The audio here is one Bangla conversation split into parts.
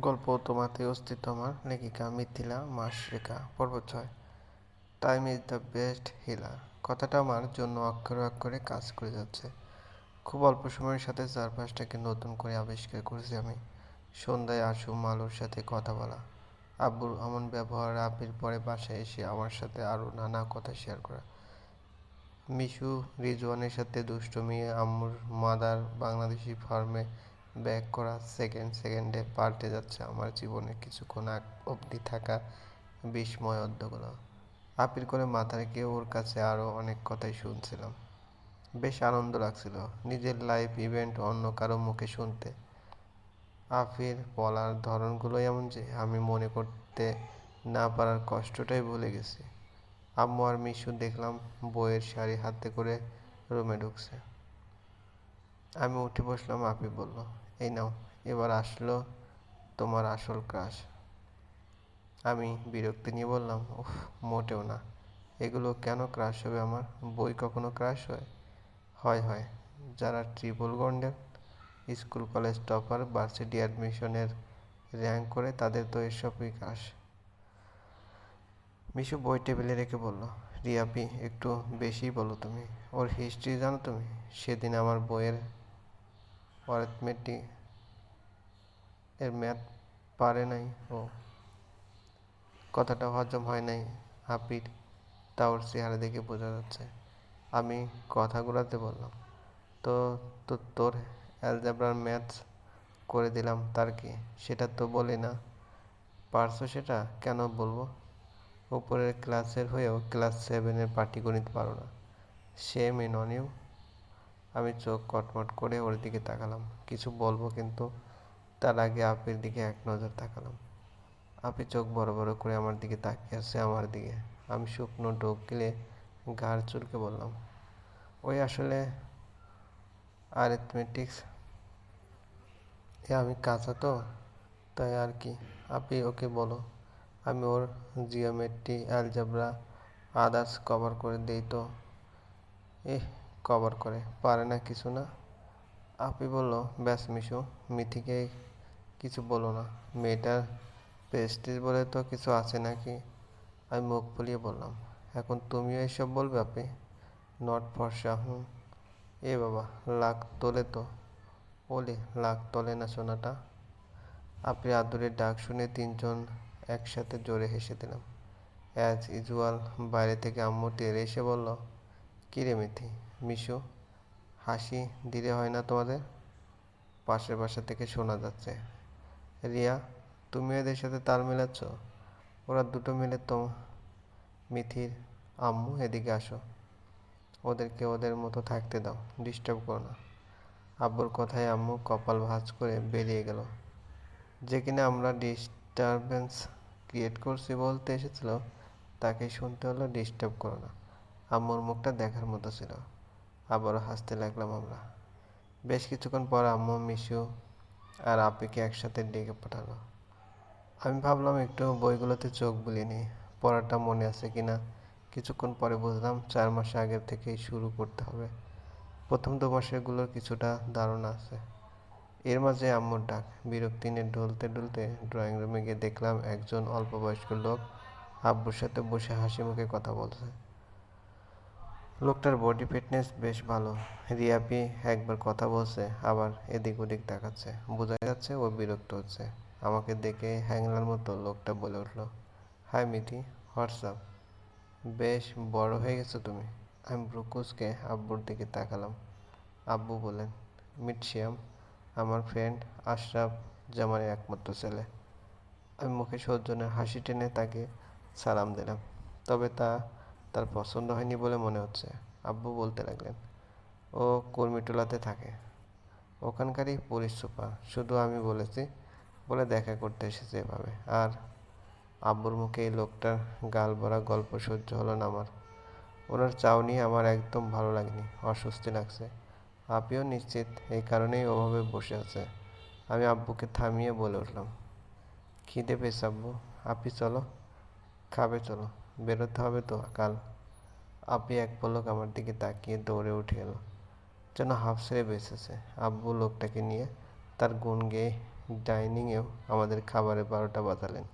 গল্প তোমাতে অস্তিত্ব আমার। লেখিকা মিথিলা মাসরেখা পর্ব ছয়। Time is the best healer. কথাটা আমার জন্য অক্ষরে অক্ষরে কাজ করে যাচ্ছে। খুব অল্প সময়ের সাথে চারপাশটাকে নতুন করে আবিষ্কার করেছি আমি। সন্ধ্যায় আসু মালুর সাথে কথা বলা। আব্বুর এমন ব্যবহার আবির পরে বাসায় এসে আমার সাথে আরও নানা কথা শেয়ার করা। মিশু, রিজওয়ানের সাথে দুষ্টমি আম্মুর মাদার বাংলাদেশি ফার্মে ব্যাক করা সেকেন্ড সেকেন্ডে পাল্টে যাচ্ছে আমার জীবনে কিছুক্ষণ আগ অবধি থাকা বিস্ময় অধ্যগুলো আপিল করে মাথা রেখে ওর কাছে আরও অনেক কথাই শুনছিলাম। বেশ আনন্দ লাগছিল নিজের লাইফ ইভেন্ট অন্য কারও মুখে শুনতে। আফির বলার ধরনগুলো এমন যে আমি মনে করতে না পারার কষ্টটাই ভুলে গেছি। আম্মু আর মিশু দেখলাম বইয়ের শাড়ি হাতে করে রুমে ঢুকছে। আমি উঠে বসলাম আপি বলল এই নাও, এবার আসলো তোমার আসল ক্রাশ আমি বিরক্তি নিয়ে বললাম, উফ, মোটেও না। এগুলো কেন ক্রাশ হবে আমার? বই কখনো ক্রাশ হয়? হয় হয়। যারা ট্রিপল গন্ডের স্কুল কলেজ টপার ভার্সিটি অ্যাডমিশনের র্যাঙ্ক করে, তাদের তো এসবই ক্রাশ মিশু বই টেবিলে রেখে বলল, রিয়াপি, একটু বেশিই বলো তুমি। ওর হিস্ট্রি জানো তুমি? সেদিন আমার বইয়ের অরিথমেটিক এর ম্যাথ পারে নাই ও কথাটা হজম হয় নাই। হাপির তা ওর চেহারা দেখে বোঝা যাচ্ছে, আমি কথা ঘোরাতে বললাম। তো তো তোর অ্যালজাব্রার ম্যাথস করে দিলাম, তার কি সেটা তো বলি না। পারছ সেটা? কেন বলব? উপরের ক্লাসের হয়েও ক্লাস সেভেনের পাটিগণিত পারো না। সেম ইন অন ইউ আমি চোখ কটমট করে ওর দিকে তাকালাম। কিছু বলব কিন্তু তার আগে আপির দিকে এক নজর তাকালাম। আপি চোখ বড় বড় করে আমার দিকে তাকিয়ে আছে আমার দিকে। আমি শুকনো ঢোক গিলে ঘাড় চুলকে বললাম, ওই আসলে আরিথমেটিক্স এ আমি কাঁচা তো, তাই আর কি? আপনি ওকে বলো, আমি ওর জিওমেট্রি অ্যালজাবরা আদার্স কভার করে দিই তো। এ কভার করে, পারে না কিছু না। আপি বলল, ব্যাস মিশু, মিথিকে কিছু বলো না। মেয়েটার প্রেস্টিজ বলে তো কিছু আছে নাকি? আমি মুখ ফুলিয়ে বললাম, এখন তুমিও এসব বলবে আপনি নট ফর্সা হুম এ বাবা, লাখ তোলে তো। ওলে, লাখ তোলে না সোনাটা? আপনি আদুরের ডাক শুনে তিনজন একসাথে জোরে হেসে দিলাম। অ্যাজ ইউজুয়াল বাইরে থেকে আম্মু টেরে এসে বলল কী রে মিথি মিশু। হাসি ধীরে হয় না তোমাদের? পাশের বাসা থেকে শোনা যাচ্ছে। রিয়া, তুমি এদের সাথে তাল মেলাচ্ছ? ওরা দুটো মিলে তো মিথির আম্মু এদিকে আসো। ওদেরকে ওদের মতো থাকতে দাও ডিস্টার্ব করো না। আব্বুর কথায় আম্মু কপাল ভাঁজ করে বেরিয়ে গেল। যে কিনা আমরা ডিস্টারবেন্স ক্রিয়েট করছি বলতে এসেছিল, তাকে শুনতে হলো ডিস্টার্ব করো না। আম্মুর মুখটা দেখার মতো ছিল। আবারও হাসতে লাগলাম আমরা। বেশ কিছুক্ষণ পর আম্মু, মিশু আর আপিকে একসাথে ডেকে পাঠালো। আমি ভাবলাম একটু বইগুলোতে চোখ বুলিয়ে নিই, পড়াটা মনে আছে কি না কিছুক্ষণ পরে বুঝলাম চার মাস আগের থেকেই শুরু করতে হবে। প্রথম দু মাসেরগুলোর কিছুটা ধারণা আছে। এর মাঝে আম্মুর ডাক, বিরক্তি নিয়ে ডলতে ডলতে ড্রয়িং রুমে গিয়ে দেখলাম একজন অল্প বয়স্ক লোক আব্বুর সাথে বসে হাসি মুখে কথা বলছে। লোকটার বডি ফিটনেস বেশ ভালো। রিয়াপি একবার কথা বলছে, আবার এদিক ওদিক তাকাচ্ছে বোঝা যাচ্ছে ও বিরক্ত হচ্ছে। আমাকে দেখে হ্যাংলার মতো লোকটা বলে উঠল, হাই মিথি হোয়াটসঅ্যাপ বেশ, বড় হয়ে গেছো তুমি। আমি ব্রুকুসকে আব্বুর দিকে তাকালাম। আব্বু বলেন মিটশিয়াম, আমার ফ্রেন্ড আশরাফ জামানের একমাত্র ছেলে। আমি মুখে সৌজন্যের হাসি টেনে তাকে সালাম দিলাম। তবে তা তার পছন্দ হয়নি বলে মনে হচ্ছে। আব্বু বলতে লাগলেন, ও কুর্মিটোলাতে থাকে। ওখানকারই পুলিশ সুপার শুধু আমি বলেছি বলে দেখা করতে এসেছে এভাবে। আর আব্বুর মুখে এই লোকটার গাল ভরা গল্প সহ্য হলো না আমার। ওনার চাউনি আমার একদম ভালো লাগেনি, অস্বস্তি লাগছে। আপিও নিশ্চিত এই কারণেই ওভাবে বসে আছে। আমি আব্বুকে থামিয়ে বলে উঠলাম, খিদে পেয়েছে আব্বু আপি চলো, খাবে চলো। বেরোতে হবে তো, কাল আপনি এক পলক আমার দিকে তাকিয়ে দৌড়ে উঠে এলো। যেন হাফ ছেড়ে বেঁচেছে আব্বু লোকটাকে নিয়ে। তার গুণ গেয়ে ডাইনিংয়েও আমাদের খাবারের বারোটা বাজালেন।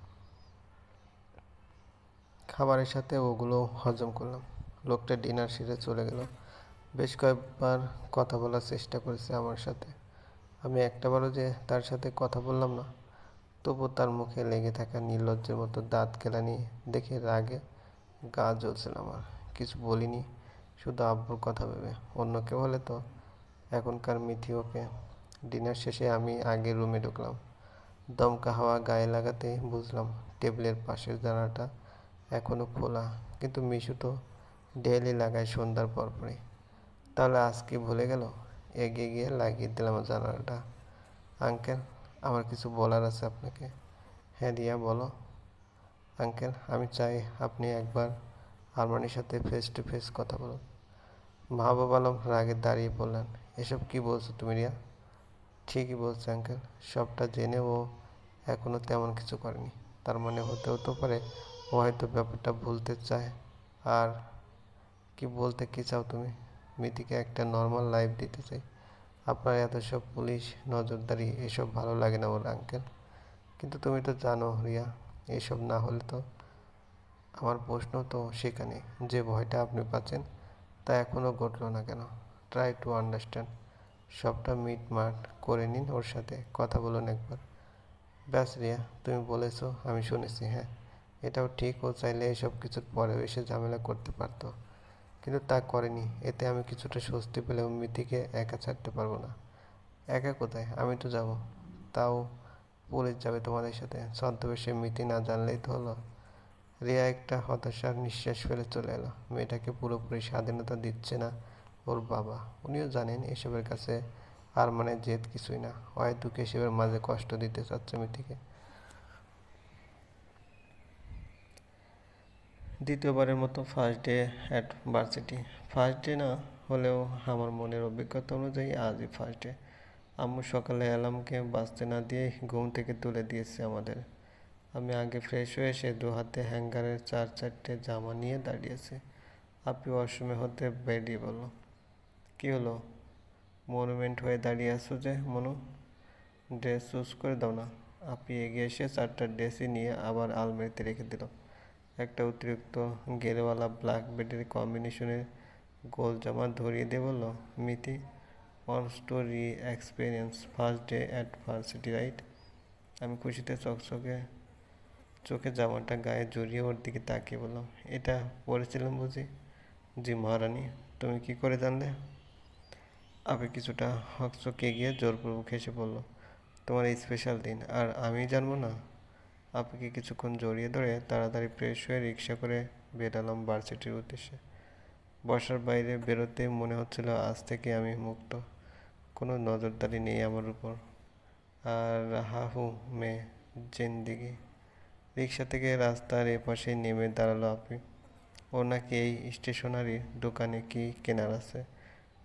খাবারের সাথে ওগুলো হজম করলাম। লোকটা ডিনার সেরে চলে গেল। বেশ কয়েকবার কথা বলার চেষ্টা করেছে আমার সাথে। আমি একটাবারও যে তার সাথে কথা বললাম না, তবু তার মুখে লেগে থাকা নির্লজ্জের মতো দাঁত কেলানি দেখে রাগে গা জ্বলছিল আমার, কিছু বলিনি, শুধু আব্বুর কথা ভেবে। অন্য কেউ হলে তো, এখনকার মিথি ওকে ডিনার শেষে আমি আগে রুমে ঢুকলাম। দমকা হাওয়া গায়ে লাগাতে বুঝলাম, টেবিলের পাশের জানালাটা এখনও খোলা। কিন্তু মিশু তো ডেলি লাগায় সন্ধ্যার পরপরই তাহলে আজকে ভুলে গেল? এগিয়ে গিয়ে লাগিয়ে দিলাম জানালাটা। আঙ্কেল, আমার কিছু বলার আছে আপনাকে। হ্যাঁ দিয়া, বলো। আঙ্কেল, আমি চাই আপনি একবার আরমানির সাথে ফেস টু ফেস কথা বলুন। মাহবুব আলম রাগে দাঁড়িয়ে বললেন, এসব কি বলছো তুমি রিয়া? ঠিকই বলছে আঙ্কেল, সবটা জেনে ও এখনও তেমন কিছু করেনি। তার মানে হতে হতে পারে ও হয়তো ব্যাপারটা ভুলতে চায়। আর কি বলতে কি চাও তুমি? মিতিকে একটা নর্মাল লাইফ দিতে চাই। আপনার এত সব পুলিশ নজরদারি, এসব ভালো লাগে না ওর আঙ্কেল। কিন্তু তুমি তো জানো রিয়া এসব না হলে তো আমার প্রশ্ন তো সেখানে। যে ভয়টা আপনি পাচ্ছেন, তা এখনও ঘটলো না কেন? ট্রাই টু আন্ডারস্ট্যান্ড সবটা মিট মাট করে নিন ওর সাথে, কথা বলুন একবার। ব্যাস রিয়া, তুমি বলেছ, আমি শুনেছি হ্যাঁ। এটাও ঠিক, ও চাইলে এসব কিছুর পরেও এসে ঝামেলা করতে পারতো। কিন্তু তা করেনি, এতে আমি কিছুটা স্বস্তি পেলেও মিতিকে একা ছাড়তে পারব না। একা কোথায়? আমি তো যাব। তাও পুলিশ যাবে তোমাদের সাথে। ছদ্মবেশে মিতি না জানলেই তো হলো। রিয়া একটা হতাশার নিঃশ্বাস ফেলে চলে এলো। মেয়েটাকে পুরোপুরি স্বাধীনতা দিচ্ছে না ওর বাবা। উনিও জানেন এসবের কাছে আর মানে জেদ কিছুই না। অহেতুক এসবের মাঝে কষ্ট দিতে চাচ্ছে মিতিকে দ্বিতীয়বারের মতো first day at varsity first day না হলেও আমার মনের অভিজ্ঞতা অনুযায়ী আজই ফার্স্ট ডে আম্মু সকালে অ্যালার্মকে বাঁচতে না দিয়ে ঘুম থেকে তুলে দিয়েছে আমাদের। আমি আগে ফ্রেশ হয়ে এসে দু হাতে হ্যাঙ্গারের চার চারটে জামা নিয়ে দাঁড়িয়েছি। আপনি ওয়াশরুমে হতে বেরিয়ে বলল কী হলো? মনুমেন্ট হয়ে দাঁড়িয়ে আছো যে, মনু? ড্রেস চুজ করে দাও না। আপনি এগিয়ে এসে চারটা ড্রেসই নিয়ে আবার আলমারিতে রেখে দিল। একটা অতিরিক্ত গেরওয়ালা ব্ল্যাক বেডের কম্বিনেশনের গোল জামা ধরিয়ে দিয়ে বলল, Mithi wants to re experience first day at varsity right আমি খুশিতে চকচকে চোখে জামাটা গায়ে জড়িয়ে ওর দিকে তাকিয়ে বললাম, এটা পড়েছিলাম বুঝি? জি মহারানী, তুমি কি করে জানলে? আপনি কিছুটা হকচকে গিয়ে জোরপূর্বক হেসে বলল, তোমার এই স্পেশাল দিন, আর আমি জানব না? আপুকে কিছুক্ষণ জড়িয়ে ধরে তাড়াতাড়ি ফ্রেশ হয়ে রিক্সা করে বেরালাম ভার্সিটির উদ্দেশ্যে। বসার বাইরে বেরোতে মনে হচ্ছিল আজ থেকে আমি মুক্ত। কোনো নজরদারি নেই আমার উপর। আর হাহু মে জিন্দিগি। রিক্সা থেকে রাস্তার এপাশে নেমে দাঁড়াল আপনি। ও নাকি এই স্টেশনারি দোকানে কি কেনার আছে?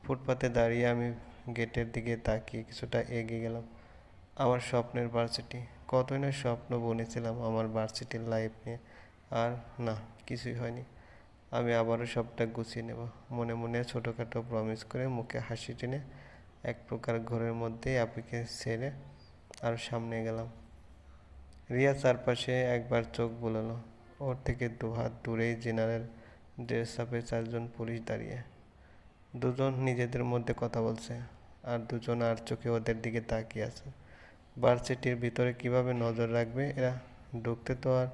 ফুটপাতে দাঁড়িয়ে আমি গেটের দিকে তাকিয়ে কিছুটা এগিয়ে গেলাম। আমার স্বপ্নের ভার্সিটি কতই না স্বপ্ন বনেছিলাম আমার ভার্সিটির লাইফ নিয়ে। আর না, কিছুই হয়নি। আমি আবারও সবটা গুছিয়ে নেব। মনে মনে ছোটোখাটো প্রমিস করে মুখে হাসি টেনে এক প্রকার ঘরের মধ্যেই আপিকে ছেড়ে আর সামনে গেলাম। রিয়া চারপাশে একবার চোখ বুলালো। ওর থেকে দু হাত দূরেই জেনারেল ড্রেস আপে চারজন পুলিশ দাঁড়িয়ে। দুজন নিজেদের মধ্যে কথা বলছে আর দুজন আর চোখে ওদের দিকে তাকিয়ে আছে। ভার্সিটির ভিতরে কীভাবে নজর রাখবে এরা? ঢুকতে তো আর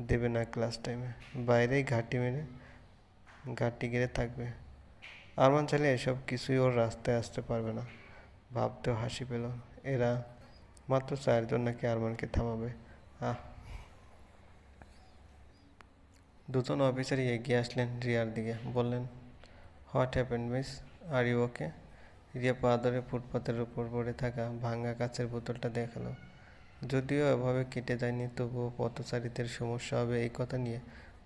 দেবে না ক্লাস টাইমে। বাইরেই ঘাটি মেরে ঘাটি গেড়ে থাকবে। আরমান চাইলে এসব কিছুই ওর রাস্তায় আসতে পারবে না। ভাবতেও হাসি পেল। এরা মাত্র চারজন নাকি আরমানকে থামাবে। আহ। দুজন অফিসারই এগিয়ে আসলেন রিয়ার দিকে। বললেন, what happen miss? Are you okay? Riya পা ধরে ফুটপাতের উপর পড়ে থাকা ভাঙ্গা কাচের বোতলটা দেখাল। যদিও এভাবে কেটে যায়নি, তবুও পথচারীদের সমস্যা হবে এই কথা নিয়ে।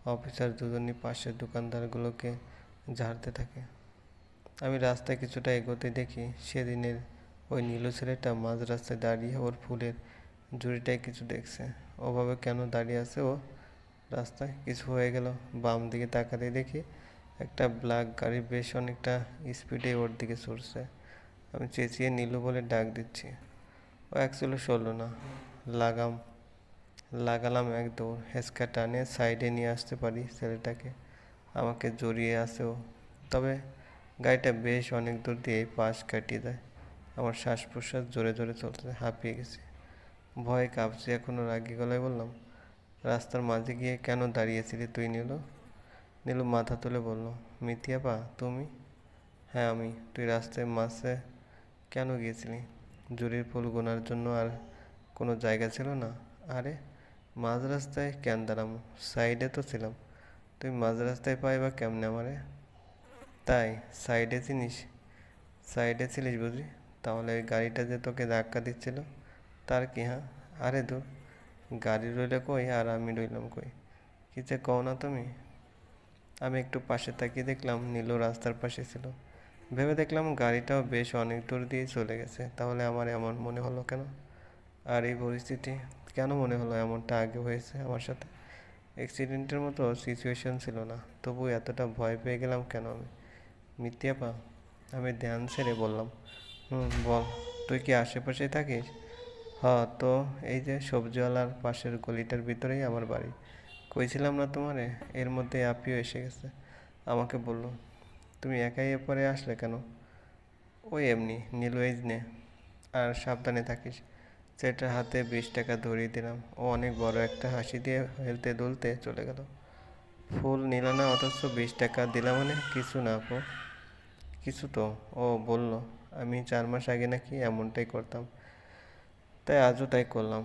অফিসার দুজনই পাশের দোকানদারগুলোকে ঝাড়তে থাকে। আমি রাস্তায় কিছুটা এগোতে দেখি সেদিনের ওই নীল ছেলেটা মাঝ রাস্তায় দাঁড়িয়ে ওর ফুলের ঝুড়িটায় কিছু দেখছে। ওভাবে কেন দাঁড়িয়ে আছে ও? রাস্তায় কিছু হয়ে গেল। বাম দিকে তাকাতে দেখি একটা ব্ল্যাক গাড়ি বেশ অনেকটা স্পিডে ওর দিকে ছুটছে আমি চেঁচিয়ে নীলু বলে ডাক দিচ্ছি। ও অ্যাকচুয়ালি সরল না। লাগাম, লাগালাম এক দৌড়। হেঁচকা টানে সাইডে নিয়ে আসতে পারি ছেলেটাকে। আমাকে জড়িয়ে আসে ও। তবে গাড়িটা বেশ অনেক দূর দিয়ে পাশ কাটিয়ে দেয়। আমার শ্বাস প্রশ্বাস জোরে জোরে চলতে হাঁপিয়ে গেছে। ভয়ে কাঁপছি এখনও রাগি গলায় বললাম, রাস্তার মাঝে গিয়ে কেন দাঁড়িয়েছিলি তুই, নীলু? নীলু মাথা তুলে বলল মিতিয়াপা তুমি? হ্যাঁ আমি। তুই রাস্তায় মাঝে কেন গিয়েছিলি? জুড়ির ফুল গোনার জন্য আর কোনো জায়গা ছিল না? আরে, মাঝ রাস্তায় কেন দাঁড়ামো? সাইডে তো ছিলাম। তুই মাঝ রাস্তায় পাই বা কেমনে আমারে? তাই সাইডে চিনিস? সাইডে ছিলিস বুঝি তাহলে ওই গাড়িটা যে তোকে ধাক্কা দিচ্ছিল, তার কি হ্যাঁ? আরে দূর, গাড়ি রইলে কই আর আমি রইলাম কই? কি যে কও না তুমি? আমি একটু পাশে তাকিয়ে দেখলাম নীলু রাস্তার পাশে ছিল। ভেবে দেখলাম গাড়িটাও বেশ অনেক দূর দিয়ে চলে গেছে। তাহলে আমার এমন মনে হলো কেন? আর এই পরিস্থিতি কেন মনে হলো এমনটা আগে হয়েছে আমার সাথে? অ্যাক্সিডেন্টের মতো সিচুয়েশন ছিল না। তবু এতটা ভয় পেয়ে গেলাম কেন আমি? মিথ্যাপা আমি ধ্যান সেরে বললাম, হুম, বল, তুই কি আশেপাশেই থাকিস? হ্যাঁ তো এই যে সবজিওয়ালার পাশের গলিটার ভিতরেই আমার বাড়ি। কইছিলাম না তোমারে? এর মধ্যে আপিও এসে গেছে। আমাকে বলল, তুমি একাই এরপরে আসলে কেন? ওই এমনি, নীলু এই নে, আর সাবধানে থাকিস। সেটার হাতে বিশ টাকা ধরিয়ে দিলাম। ও অনেক বড় একটা হাসি দিয়ে হেলতে দুলতে চলে গেল। ফুল নিল না অথচ বিশ টাকা দিলাম মানে কিছু না আপু। কিছু তো, ও বলল, আমি চার মাস আগে নাকি এমনটাই করতাম। তাই আজও তাই করলাম।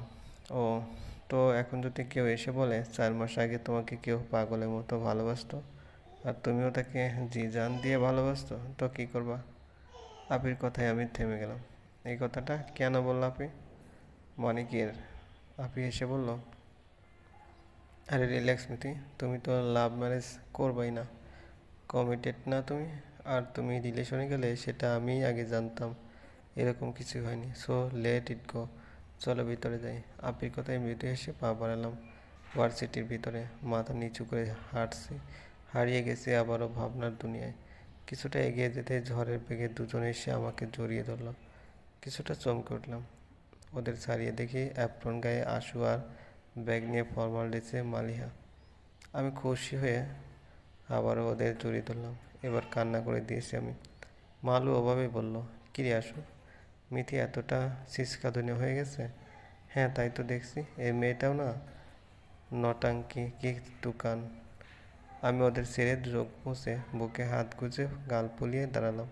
ও, তো এখন যদি কেউ এসে বলে, চার মাস আগে তোমাকে কেউ পাগলের মতো ভালোবাসতো আর তুমিও তাকে জি জান দিয়ে ভালোবাসতো, তো কী করবা? আপির কথায় আমি থেমে গেলাম। এই কথাটা কেন বলল আপনি মানে কি এর আপি এসে বলল? আরে রিল্যাক্স মিতি, তুমি তো লাভ ম্যারেজ করবাই না। কমিটেড না তুমি? আর তুমি রিলেশনে গেলে সেটা আমি আগে জানতাম। এরকম কিছু হয়নি। সো লেট ইট গো চলো ভিতরে যাই। আপির কথায় মৃদু এসে পা বাড়ালাম। ভার্সিটির ভিতরে মাথা নিচু করে হাঁটছি। হারিয়ে গেছি আবারও ভাবনার দুনিয়ায়। কিছুটা এগিয়ে যেতে ঝড়ের বেগে দুজন এসে আমাকে জড়িয়ে ধরলো। কিছুটা চমকে উঠলাম। ওদের ছাড়িয়ে দেখি অ্যাপ্রন গায়ে আশু আর ব্যাগ নিয়ে ফর্মাল ড্রেসে মালিহা। আমি খুশি হয়ে আবারও ওদের জড়িয়ে ধরলাম। এবার কান্না করে দিয়েছি আমি। মালু অভাবে বলল কিরে আসু মিথি এতটা সিসকাদনে হয়ে গেছে? হ্যাঁ তাই তো দেখছি, এই মেয়েটাও না নটাঙ্কি কি দোকান। আমি ওদের ছেড়ে যোগ মুছে বুকে হাত গুজে গাল ফুলিয়ে দাঁড়ালাম।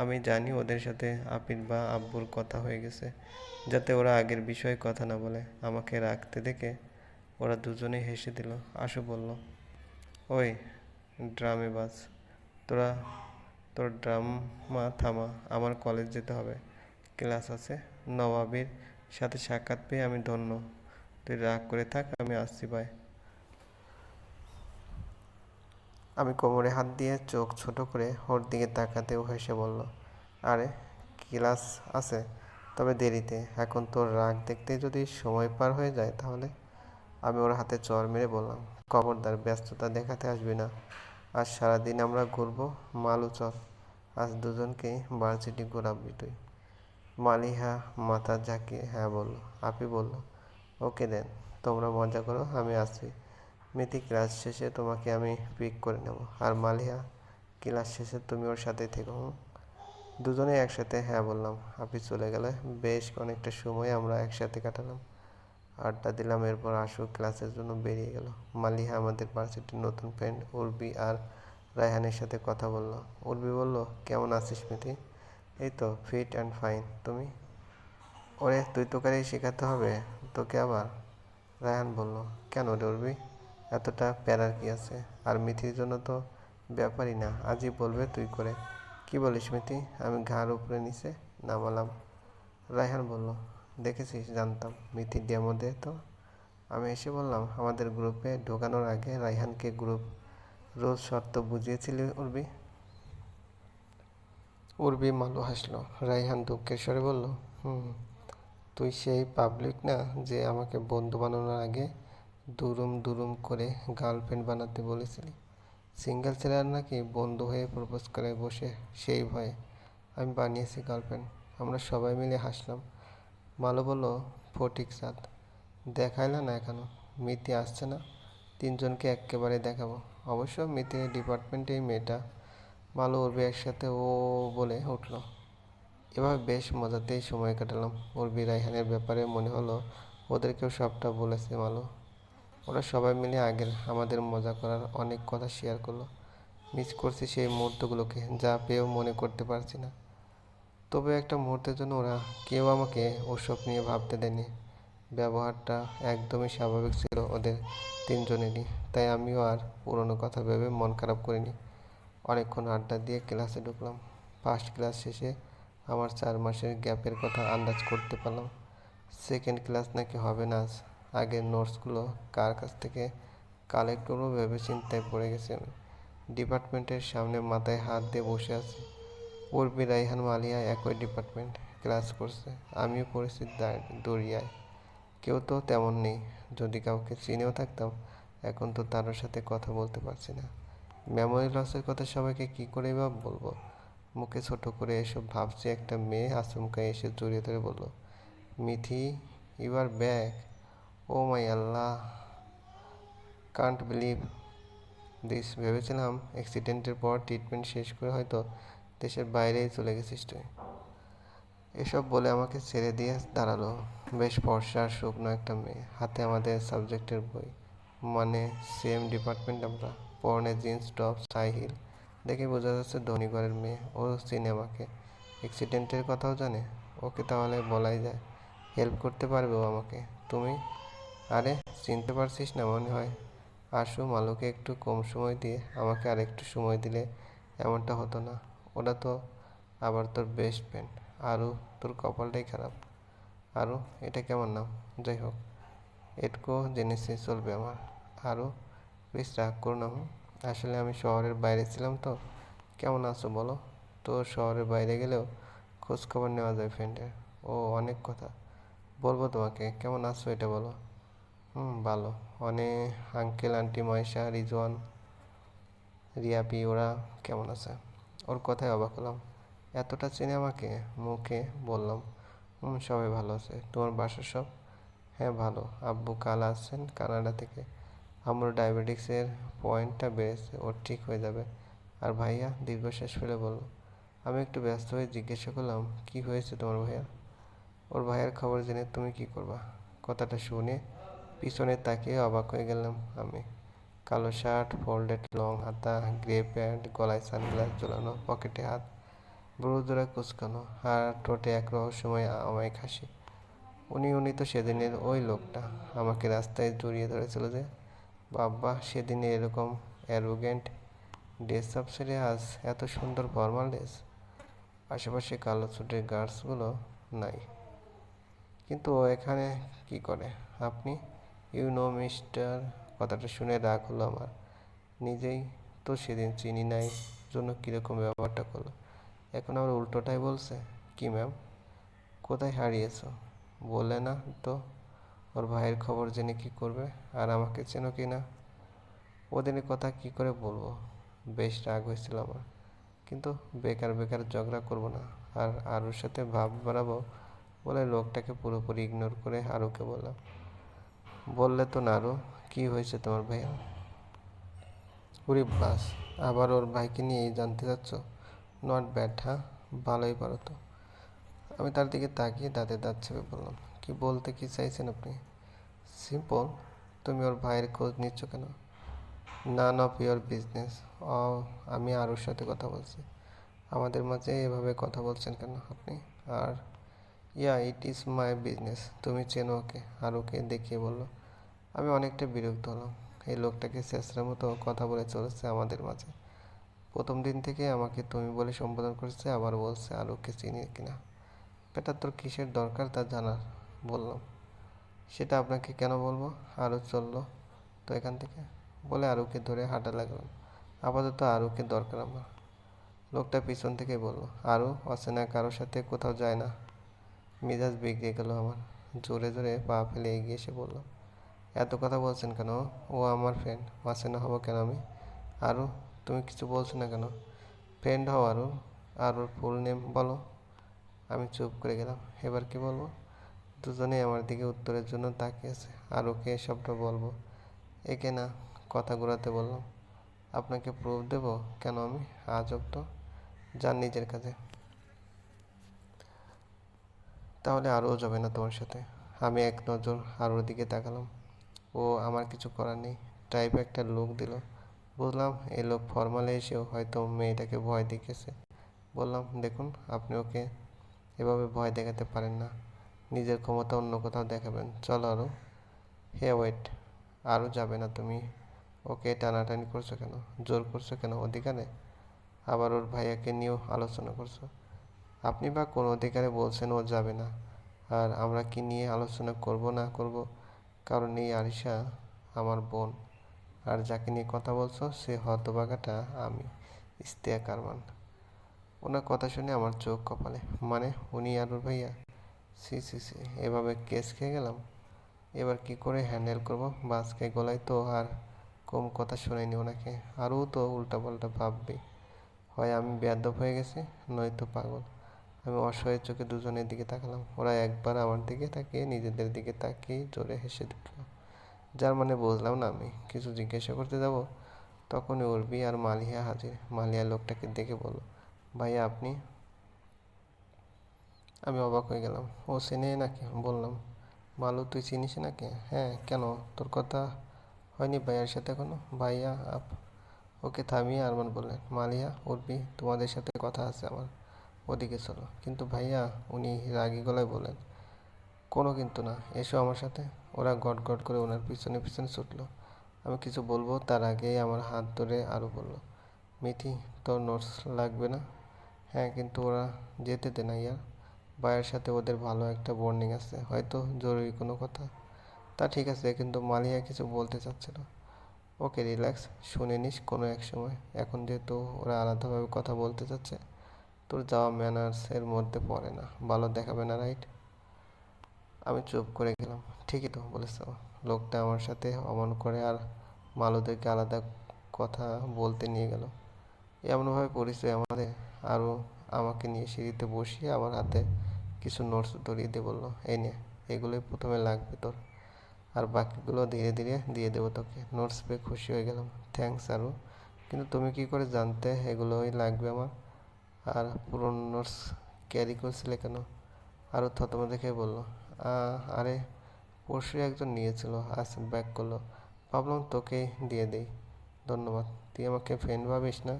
আমি জানি ওদের সাথে আপিল বা আব্বুর কথা হয়ে গেছে, যাতে ওরা আগের বিষয়ে কথা না বলে। আমাকে রাখতে দেখে ওরা দুজনেই হেসে দিল। আশু বলল, ওই ড্রামে বাস তোরা, তোর ড্রামা থামা, আমার কলেজ যেতে হবে। ক্লাস আছে, নবাবির সাথে সাক্ষাৎ পেয়ে আমি ধন্য। তুই রাগ করে থাক, আমি আসছি ভাই আমি কোমরে হাত দিয়ে চোখ ছোট করে ওর দিকে তাকাতে ও হেসে বলল, আরে, ক্লাস আছে, তবে দেরিতে। এখন তোর রাগ দেখতে যদি সময় পার হয়ে যায় তাহলে? আমি ওর হাতে চর মেরে বললাম, খবরদার, ব্যস্ততা দেখাতে আসবি না। আজ সারাদিন আমরা ঘুরবো মালু চল আজ দুজনকেই ভার্সিটি ঘোরাবি তুই। মালিহা মাথা ঝাঁকিয়ে হ্যাঁ বলল, আপি বলল, ওকে দেন, তোমরা মজা করো, আমি আসছি। মিতি ক্লাস শেষে তোমাকে আমি পিক করে নেব, আর মালিহা, ক্লাস শেষে তুমি ওর সাথে থেকো, হুম? দুজনে একসাথে হ্যাঁ বললাম আপনি চলে গেলে। বেশ, অনেকটা সময় আমরা একসাথে কাটালাম। আড্ডা দিলাম, এরপর আসু ক্লাসের জন্য বেরিয়ে গেল। মালিহা আমাদের ভার্সিটির নতুন ফ্রেন্ড উর্বি আর রায়হানের সাথে কথা বলল। উর্বি বলল, কেমন আছিস মিতি? এই তো ফিট অ্যান্ড ফাইন তুমি? ওরে, তুই তোকারি শেখাতে হবে, তোকে আবার? রায়হান বলল, কেন রে উর্বি? এতটা প্যারার কি আছে? আর মিথির জন্য তো ব্যাপারই না, আজই বলবে তুই করে। কি বলিস মিতি? আমি ঘাড় উপরে নিচে নামালাম। রায়হান বলল দেখেছিস? জানতাম। মিথি ডেমো দে তো। আমি এসে বললাম, আমাদের গ্রুপে ঢোকানোর আগে রায়হানকে গ্রুপ রোজ শর্ত বুঝিয়েছিলি উর্বি? উর্বি মালু হাসলো। রায়হান দুঃখের স্বরে বলল, হুম, তুই সেই পাবলিক না যে আমাকে বন্ধু বানানোর আগে দুরুম দুরুম করে গার্লফ্রেন্ড বানাতে বলেছিলি? সিঙ্গেল ছেলেরা নাকি বন্ধু হয়ে প্রপোজ করে বসে সেই ভয়ে আমি বানিয়েছি গার্লফ্রেন্ড আমরা সবাই মিলে হাসলাম। মালু বলল, ফটিক সাদ, দেখাইলা না এখনও? মিতি আসছে না। তিনজনকে একেবারে দেখাবো। অবশ্য মিতির ডিপার্টমেন্টে এই মেয়েটা মালু উর্বি একসাথে ও বলে উঠল, এভাবে বেশ মজাতেই সময় কাটালাম। উর্বি রাইহানের ব্যাপারে মনে হলো, ওদেরকেও সবটা বলেছে মালু। ওরা সবাই মিলে আগের আমাদের মজা করার অনেক কথা শেয়ার করল। মিস করছি সেই মুহূর্তগুলোকে, যা পেয়েও মনে করতে পারছি না। তবে একটা মুহূর্তের জন্য ওরা কেউ আমাকে ওসব নিয়ে ভাবতে দেয়নি। ব্যবহারটা একদমই স্বাভাবিক ছিল ওদের তিনজনেরই, তাই আমিও আর পুরনো কথা ভেবে মন খারাপ করিনি। অনেকক্ষণ আড্ডা দিয়ে ক্লাসে ঢুকলাম। ফার্স্ট ক্লাস শেষে আমার চার মাসের গ্যাপের কথা আন্দাজ করতে পারলাম। সেকেন্ড ক্লাস নাকি হবে না আজ। আগের নোটসগুলো কার কাছ থেকে কালেক্ট করব ভেবে চিন্তায় পড়ে গেছি আমি। ডিপার্টমেন্টের সামনে মাথায় হাত দিয়ে বসে আছি। উর্বি রাইহান মালিয়া একই ডিপার্টমেন্ট ক্লাস করছে, আমিও পড়েছি দরিয়ায়। কেউ তো তেমন নেই, যদি কাউকে চিনেও থাকতাম, এখন তো তার সাথে কথা বলতে পারছি না। মেমোরি লসের কথা সবাইকে কি করে বা বলব? মুখে ছোট করে এসব ভাবছি, একটা মেয়ে আচমকা এসে জড়িয়ে ধরে বলল, Mithi you are back oh my Allah can't believe this ভেবেছিলাম অ্যাক্সিডেন্টের পর ট্রিটমেন্ট শেষ করে হয়তো দেশের বাইরেই চলে গেছিস তুই। এসব বলে আমাকে ছেড়ে দিয়ে দাঁড়াল। বেশ ফর্সা শুকনো একটা মেয়ে। হাতে আমাদের সাবজেক্টের বই। মানে সেম ডিপার্টমেন্ট আমরা। পরনে জিন্স, টপ হাই হিল। দেখে বোঝা যাচ্ছে ধনী ঘরের মেয়ে। ও চিনে আমাকে অ্যাক্সিডেন্টের কথাও জানে? ওকে তাহলে বলাই যায়। হেল্প করতে পারবে ও আমাকে। তুমি? আরে, চিনতে পারছিস না মনে হয়। আসু মালুকে একটু কম সময় দিয়ে আমাকে আর একটু সময় দিলে এমনটা হতো না। ওটা তো আবার তোর বেস্ট ফ্রেন্ড আরও তোর কপালটাই খারাপ। আরও এটা কেমন নাম? যাই হোক, এটকো জেনেছি, চলবে আমার। আরও প্লিজ রাগ করো না আসলে আমি শহরের বাইরে ছিলাম তো। কেমন আছো বলো? তো শহরের বাইরে গেলেও খোঁজখবর নেওয়া যায় ফ্রেন্ডের ও, অনেক কথা। বলব তোমাকে, কেমন আছো এটা বলো? হুম, ভালো। অনেক আঙ্কেল আন্টি ময়সা রিজওয়ান, রিয়াপি, ওরা কেমন আছে? ওর কথায় অবাক হলাম। এতটা চেনে আমাকে? মুখে বললাম, হুম, সবাই ভালো আছে। তোমার বাসার সব? হ্যাঁ ভালো। আব্বু কাল আসছেন কানাডা থেকে। আমার ডায়াবেটিক্সের পয়েন্টটা বেড়েছে, ওর ঠিক হয়ে যাবে। আর ভাইয়া? দীর্ঘশ্বাস ফেলে বলল, আমি একটু ব্যস্ত হয়ে জিজ্ঞাসা করলাম, কি হয়েছে তোমার ভাইয়া? ওর ভাইয়ের খবর জেনে তুমি কি করবা? কথাটা শুনে পিছনে তাকিয়ে অবাক হয়ে গেলাম আমি। কালো শার্ট, ফোল্ডেড লং হাতা, গ্রে প্যান্ট, গলায় সানগ্লাস ঝোলানো, পকেটে হাত বুড়ো জোড়া কুচকানো আর ঠোঁটে এক রহস্যময় আমায় খাসি। উনি উনি তো সেদিনের ওই লোকটা। আমাকে রাস্তায় জড়িয়ে ধরেছিল যে, বাব্বা, সেদিনে এরকম অ্যারোগেন্ট ড্রেস আপ সেরে আজ এত সুন্দর ফর্মাল ড্রেস। আশেপাশে কালো ছুটের গার্ডসগুলো নাই। কিন্তু ও এখানে কি করে? আপনি? ইউ নো মিস্টার কথাটা শুনে রাগ হলো আমার। নিজেই তো সেদিন চিনি নাই, জন্য কীরকম ব্যবহারটা করল। এখন আমার উল্টোটাই বলছে, কি ম্যাম? কোথায় হারিয়েছো? বলে না তো, ওর ভাইয়ের খবর জেনে কি করবে? আর আমাকে চেনো কি না? ওদের কথা কি করে বলব? বেশ রাগ হয়েছিল আমার। কিন্তু বেকার বেকার ঝগড়া করব না, আর আরুর সাথে ভাব বাড়াবো বলে লোকটাকে পুরোপুরি ইগনোর করে আরুকে বললাম। বললে তো না আরু কী হয়েছে তোমার ভাইয়া? উরি বাস। আবার ওর ভাইকে নিয়ে জানতে চাচ্ছ? নট ব্যাড হ্যাঁ? ভালোই পারো তো। আমি তার দিকে তাকিয়ে দাঁতে দাঁত চেপে বললাম, কি বলতে কি চাইছেন আপনি? সিম্পল তুমি ওর ভাইয়ের খোঁজ নিচ্ছ কেন? নান অফ ইয়োর বিজনেস ও, আমি আরুর সাথে কথা বলছি। আমাদের মাঝে এভাবে কথা বলছেন কেন আপনি? আর ইয়া ইট ইজ মাই বিজনেস তুমি চেনো ওকে? আর ওকে দেখিয়ে বলল আমি অনেকটা বিরক্ত হলাম। এই লোকটাকে শেষের মতো কথা বলে চলেছে আমাদের মাঝে। প্রথম দিন থেকে আমাকে তুমি বলে সম্বোধন করেছে, আবার বলছে আর ওকে চিনি কিনা। বেটা তোর কিসের দরকার তা জানার, বললাম। সেটা আপনাকে কেন বলব? আরও চলল তো এখান থেকে। বলে আরুকে ধরে হাঁটা লাগলাম। আপাতত আরুকে দরকার আমার। লোকটা পিছন থেকে বলল আরও অচেনা কারোর সাথে কোথাও যায় না। মেজাজ বিগড়ে গেল আমার। জোরে জোরে পা ফেলে এগিয়ে এসে বললাম এত কথা বলছেন কেন? ও আমার ফ্রেন্ড অচেনা হব কেন আমি? আরও তুমি কিছু বলছো না কেন? ফ্রেন্ড হও আরও আর। ওর ফুল নেম বলো। আমি চুপ করে গেলাম। এবার কি বলব? দুজনেই আমার দিকে উত্তরের জন্য তাকিয়েছে আর ওকে সবটা বলব। একে না, কথা ঘোরাতে বললাম। আপনাকে প্রুফ দেব কেন আমি? আজব তো। যান নিজের কাছে তাহলে আরও যাবে না তোমার সাথে। আমি এক নজর আরোর দিকে তাকালাম। ও আমার কিছু করার নেই। টাইপ একটা লোক দিল। বুঝলাম, এই লোক ফর্মালে এসেও হয়তো মেয়েটাকে ভয় দেখিয়েছে। বললাম, দেখুন, আপনি ওকে এভাবে ভয় দেখাতে পারেন না। নিজের ক্ষমতা অন্য কোথাও দেখাবেন। চলো আরও হে ওয়েট আরও যাবে না তুমি। ওকে টানাটানি করছ কেন? জোর করছ কেন অধিকারে? আবার ওর ভাইয়াকে নিয়েও আলোচনা করছ। আপনি বা কোন অধিকারে বলছেন ও যাবে না। আর আমরা কি নিয়ে আলোচনা করব না করব? কারণ এই আরিশা আমার বোন। আর যাকে নিয়ে কথা বলছো, সে হতবাগাটা আমি, ইস্তেয়া কারমান ওনার কথা শুনে আমার চোখ কপালে। মানে উনি আর ভাইয়া? সি সি সি, এভাবে কেস খেয়ে গেলাম? এবার কি করে হ্যান্ডেল করব? বাসকে গলায় তো আর কম কথা শোনায়নি ওনাকে। আরও তো উল্টাপাল্টা ভাববে। হয় আমি বেয়াদব হয়ে গেছি, নয়তো পাগল। আমি অসহায় চোখে দুজনের দিকে তাকালাম। ওরা একবার আমার দিকে তাকিয়ে নিজেদের দিকে তাকিয়ে জোরে হেসে দিল। যার মানে বুঝলাম না আমি, কিছু জিজ্ঞাসা করতে যাব? তখনই উর্বি আর মালিয়া হাজির। মালিয়া লোকটাকে দেখে বলল, ভাইয়া, আপনি? আমি অবাক হয়ে গেলাম। ও চেনে নাকি? বললাম মালু তুই চিনিস নাকি? হ্যাঁ কেন? তোর কথা হয়নি ভাইয়ার সাথে এখনও? ভাইয়া, আপ ওকে থামিয়ে আরমান বললেন। মালিয়া উর্বি, তোমাদের সাথে কথা আছে আমার। ওদিকে চলো। কিন্তু ভাইয়া, উনি রাগী গলায় বলেন কোনো কিন্তু না, এসো আমার সাথে। ওরা গট গট করে ওনার পিছনে পিছনে ছুটলো। আমি কিছু বলব? তার আগেই আমার হাত ধরে আরও বলল, মিথি, তোর নোটস লাগবে না? হ্যাঁ কিন্তু ওরা যেতে দে না ইয়ার। ভাইয়ের সাথে ওদের ভালো একটা বর্নিং আছে। হয়তো জরুরি কোনো কথা? তা ঠিক আছে, কিন্তু মালিয়া কিছু বলতে চাচ্ছিল। Okay, relax. শুনে নিস কোনো এক সময়। এখন যেহেতু ওরা আলাদাভাবে কথা বলতে চাচ্ছে তোর যাওয়া ম্যানার্সের মধ্যে পড়ে না। ভালো দেখাবে না রাইট আমি চুপ করে গেলাম। ঠিকই তো বলেছ। লোকটা আমার সাথে অমন করে আর মালুদেরকে আলাদা কথা বলতে নিয়ে গেল। এমনভাবে পরিচয় আমাদের। আরও আমাকে নিয়ে সিঁড়িতে বসিয়ে আমার হাতে কিছু নোটস ধরিয়ে দিয়ে বলল, এই নে, এগুলোই প্রথমে লাগবে তোর। আর বাকিগুলো ধীরে ধীরে দিয়ে দেবো তোকে। নোটস পেয়ে খুশি হয়ে গেলাম। থ্যাঙ্কস আরও কিন্তু তুমি কি করে জানতে এগুলোই লাগবে আমার? আর পুরনো নোটস ক্যারি করছিলে কেন? আরও থতমা দেখে বলল আরে, পরশু একজন নিয়েছিল আজ ব্যাক করল। ভাবলাম তোকে দিয়ে দেই। ধন্যবাদ। তুই আমাকে ফ্রেন্ড ভাবিস না?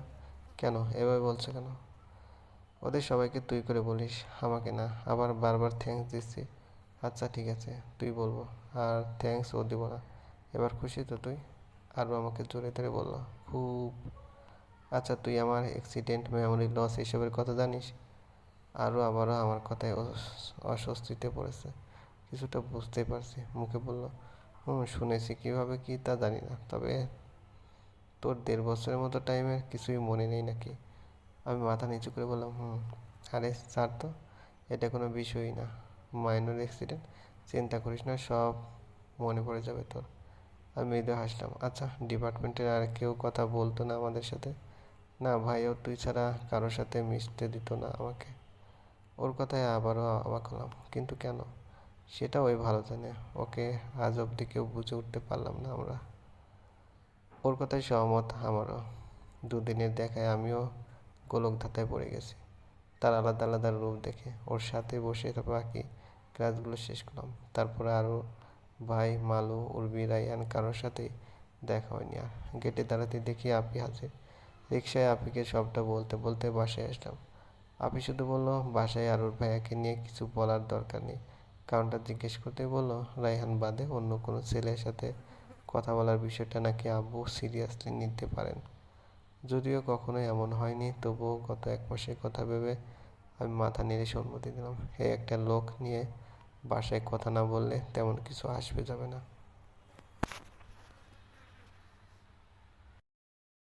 কেন? এভাবে বলছো কেন? ওদের সবাইকে তুই করে বলিস, আমাকে না। আবার বারবার থ্যাঙ্কস দিচ্ছি। আচ্ছা ঠিক আছে, তুই বলব। আর থ্যাঙ্কস ও দিব না। এবার খুশি তো তুই? আরও আমাকে জোরে ধরে বলল, খুব আচ্ছা তুই আমার অ্যাক্সিডেন্ট মেমোরি লস এসবের কথা জানিস? আরও আবারও আমার কথায় অস্বস্তিতে পড়েছে। কিছুটা বুঝতেই পারছি, মুখে বলল, হুম, শুনেছি, কীভাবে কি তা জানি না, তবে তোর দেড় বছরের মতো টাইমে কিছুই মনে নেই নাকি? আমি মাথা নিচু করে বললাম, হুম, আরে স্যার তো, এটা কোনো বিষয়ই না। মাইনর অ্যাক্সিডেন্ট চিন্তা করিস না, সব মনে পড়ে যাবে তোর। আমি মৃদু হাসলাম আচ্ছা ডিপার্টমেন্টের আর কেউ কথা বলতো না আমাদের সাথে? না ভাই, ও তুই ছাড়া কারোর সাথে মিশতে দিত না আমাকে। ওর কথায় আবারও অবাক হলাম। কিন্তু কেন? সেটা ওই ভালো জানে। ওকে আজ অবধি কেউ বুঝে উঠতে পারলাম না আমরা। ওর কথায় সহমত আমারও। দুদিনের দেখায় আমিও গোলক ধাতায় পড়ে গেছি। তার আলাদা আলাদা রূপ দেখে ওর সাথে বসে বাকি ক্লাসগুলো শেষ করলাম। তারপরে আরও ভাই, মালু, উর্বি রাইয়ান কারোর সাথেই দেখা হয়নি আর। গেটে দাঁড়াতে দেখি আপি হাজির। রিক্সায় আপিকে সবটা বলতে বলতে বাসায় আসলাম। আপি শুধু বলল, বাসায় আর ওর ভাইয়াকে নিয়ে কিছু বলার দরকার নেই। কারণটা জিজ্ঞেস করতে বলল, রায়হান বাদে অন্য কোনো ছেলের সাথে কথা বলার বিষয়টা নাকি আব্বু সিরিয়াসলি নিতে পারেন? যদিও কখনো এমন হয়নি, তবুও গত এক মাসের কথা ভেবে আমি মাথা নেড়ে সম্মতি দিলাম। এই একটা লোক নিয়ে বাসায় কথা না বললে তেমন কিছু আসবে যাবে না।